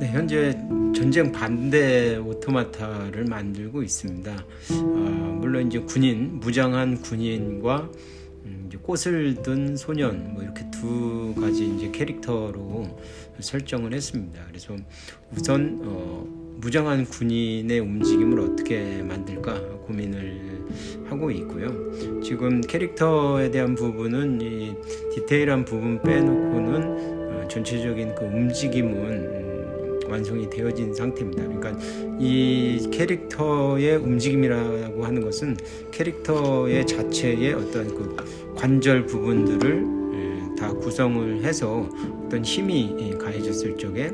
네, 현재 전쟁 반대 오토마타를 만들고 있습니다. 아, 물론 이제 군인, 무장한 군인과 음, 꽃을 든 소년 뭐 이렇게 두 가지 이제 캐릭터로 설정을 했습니다. 그래서 우선 어, 무장한 군인의 움직임을 어떻게 만들까 고민을 하고 있고요. 지금 캐릭터에 대한 부분은 이 디테일한 부분 빼놓고는 어, 전체적인 그 움직임은 음, 완성이 되어진 상태입니다. 그러니까 이 캐릭터의 움직임이라고 하는 것은 캐릭터의 자체의 어떤 그 관절 부분들을 예, 다 구성을 해서 어떤 힘이 예, 가해졌을 적에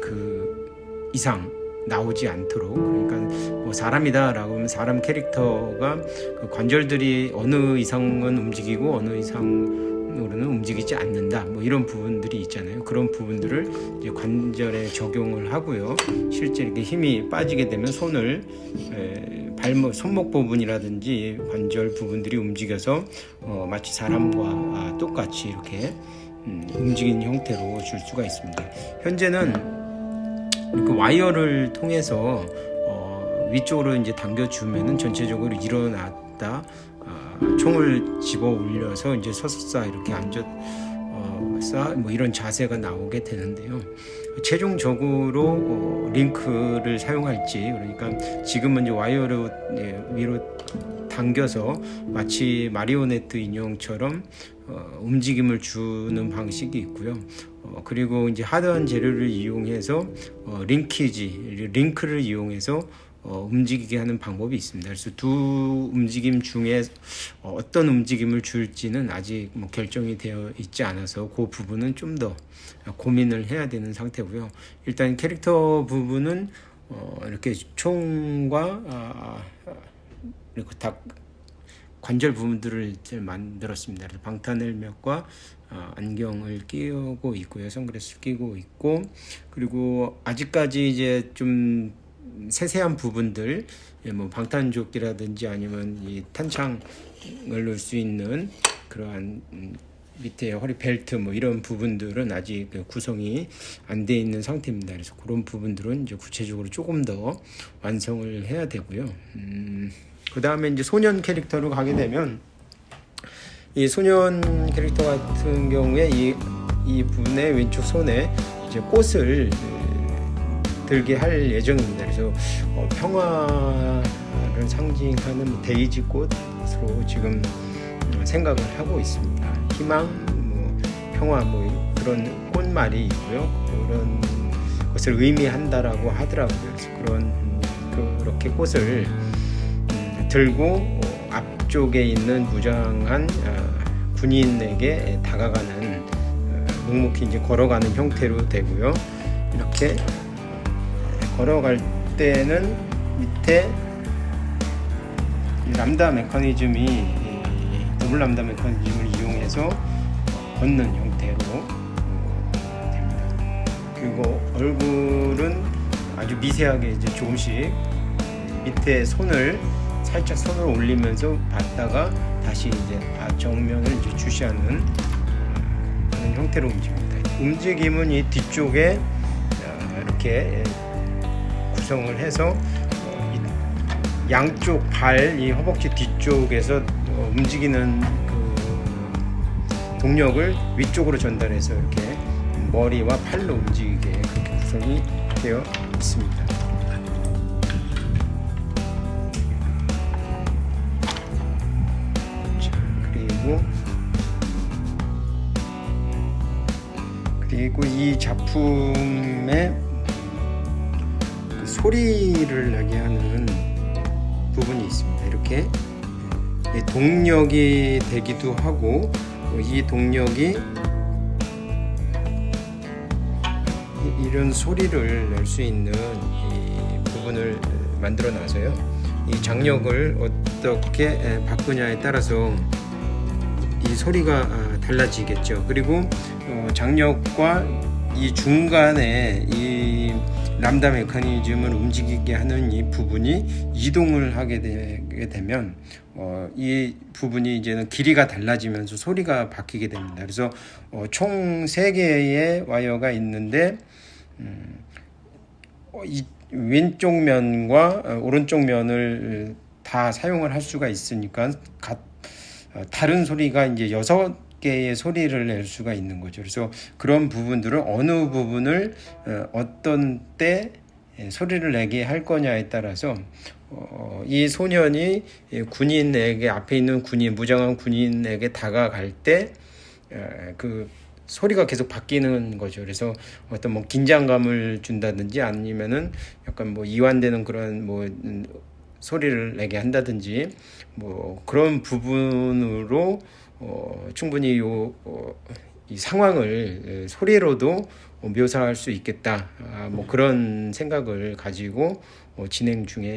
그 이상 나오지 않도록 그러니까 뭐 사람이다라고 하면 사람 캐릭터가 그 관절들이 어느 이상은 움직이고 어느 이상 으로는 움직이지 않는다. 뭐 이런 부분들이 있잖아요. 그런 부분들을 이제 관절에 적용을 하고요. 실제 이렇게 힘이 빠지게 되면 손을 에, 발목 손목 부분이라든지 관절 부분들이 움직여서 어, 마치 사람과 아, 똑같이 이렇게 음, 움직이는 형태로 줄 수가 있습니다. 현재는 이렇게 와이어를 통해서 어, 위쪽으로 이제 당겨주면은 전체적으로 일어났다 아, 총을 집어 올려서 이제 서서싸 이렇게 앉아 어, 싸뭐 이런 자세가 나오게 되는데요. 최종적으로 어, 링크를 사용할지 그러니까 지금은 이제 와이어로 예, 위로 당겨서 마치 마리오네트 인형처럼 어, 움직임을 주는 방식이 있고요. 어, 그리고 이제 하드한 재료를 이용해서 어, 링키지, 링크를 이용해서 어, 움직이게 하는 방법이 있습니다. 그래서 두 움직임 중에 어, 어떤 움직임을 줄지는 아직 뭐 결정이 되어 있지 않아서 그 부분은 좀 더 고민을 해야 되는 상태고요. 일단 캐릭터 부분은 어, 이렇게 총과 아, 아, 이렇게 다 관절 부분들을 이제 만들었습니다. 그래서 방탄헬멧과 어, 안경을 끼고 있고요. 선글라스를 끼고 있고 그리고 아직까지 이제 좀 세세한 부분들 예, 뭐 방탄조끼라든지 아니면 이 탄창을 넣을 수 있는 그러한 음, 밑에 허리 벨트 뭐 이런 부분들은 아직 그 구성이 안 돼 있는 상태입니다. 그래서 그런 부분들은 이제 구체적으로 조금 더 완성을 해야 되고요. 음, 그 다음에 이제 소년 캐릭터로 가게 되면 이 소년 캐릭터 같은 경우에 이, 이 분의 왼쪽 손에 이제 꽃을 들게 할 예정입니다. 그래서 어, 평화를 상징하는 뭐 데이지 꽃으로 지금 어, 생각을 하고 있습니다. 희망, 뭐 평화, 뭐 그런 꽃말이 있고요. 그런 것을 의미한다라고 하더라고요. 그래서 그런 음, 그렇게 꽃을 음, 들고 어, 앞쪽에 있는 무장한 어, 군인에게 다가가는 어, 묵묵히 이제 걸어가는 형태로 되고요. 이렇게 걸어갈 때는 밑에 이 람다 메커니즘이 이 더블 람다 메커니즘을 이용해서 걷는 형태로 어, 됩니다. 그리고 얼굴은 아주 미세하게 이제 조금씩 밑에 손을 살짝 손을 올리면서 봤다가 다시 이제 아, 정면을 이제 주시하는 어, 그런 형태로 움직입니다. 움직임은 이 뒤쪽에 어, 이렇게 구성을 해서 어, 이 양쪽 발, 이 허벅지 뒤쪽에서 어, 움직이는 그 동력을 위쪽으로 전달해서 이렇게 머리와 팔로 움직이게 그렇게 구성이 되어 있습니다. 자, 그리고 이 작품의 그 소리를 나게 하는 부분이 있습니다. 이렇게 이 동력이 되기도 하고 이 동력이 이- 이런 소리를 낼 수 있는 이 부분을 만들어 놔서요. 이 장력을 어떻게 바꾸냐에 따라서 이 소리가 아, 달라지겠죠. 그리고 어, 장력과 이 중간에 이 람다 메커니즘을 움직이게 하는 이 부분이 이동을 하게 되게 되면 어, 이 부분이 이제는 길이가 달라지면서 소리가 바뀌게 됩니다. 그래서 어, 총 3개의 와이어가 있는데 음, 어, 이 왼쪽 면과 어, 오른쪽 면을 다 사용을 할 수가 있으니까 가- 어, 다른 소리가 이제 여섯 개의 소리를 낼 수가 있는 거죠. 그래서 그런 부분들을 어느 부분을 어, 어떤 때 예, 소리를 내게 할 거냐에 따라서 어, 이 소년이 이 군인에게 앞에 있는 군인 무장한 군인에게 다가갈 때 그 소리가 계속 바뀌는 거죠. 그래서 어떤 뭐 긴장감을 준다든지 아니면은 약간 뭐 이완되는 그런 뭐 음, 소리를 내게 한다든지 뭐 그런 부분으로 어, 충분히 요, 어, 이 상황을 에, 소리로도 묘사할 수 있겠다. 아, 뭐 그런 생각을 가지고 어, 진행 중에